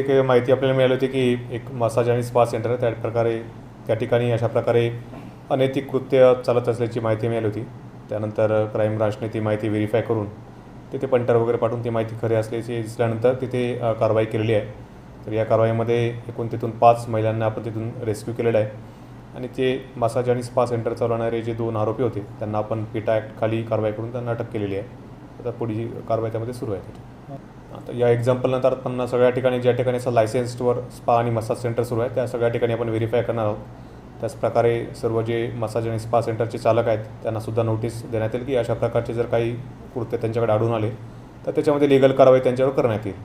एक माहिती आपल्याला मिळाली होती की एक मसाज आणि स्पा सेंटर त्या प्रकारे त्या ठिकाणी अशा प्रकारे अनैतिक कृत्य चालत असल्याची माहिती मिळाली होती. त्यानंतर क्राईम ब्रांचने ती माहिती व्हेरीफाय करून तिथे पंटर वगैरे पाठवून ती माहिती खरी असल्याची दिसल्यानंतर तिथे कारवाई केलेली आहे. तर या कारवाईमध्ये एकूण तिथून पाच महिलांना आपण तिथून रेस्क्यू केलेलं आहे. आणि ते मसाज आणि स्पा सेंटर चालवणारे जे दोन आरोपी होते त्यांना आपण पिटा ॲक्टखाली कारवाई करून त्यांना अटक केलेली आहे. आता पुढची कारवाई त्यामध्ये सुरू आहे. आता या एक्झाम्पलनंतर आपण सगळ्या ठिकाणी ज्या ठिकाणी असं लायसन्सवर स्पा आणि मसाज सेंटर सुरू आहे त्या सगळ्या ठिकाणी आपण व्हेरीफाय करणार आहोत. त्याचप्रकारे सर्व जे मसाज आणि स्पा सेंटरचे चालक आहेत त्यांनासुद्धा नोटीस देण्यात येईल की अशा प्रकारचे जर काही कृत्य त्यांच्याकडे आढळून आले तर त्याच्यामध्ये लिगल कारवाई त्यांच्यावर करण्यात येईल.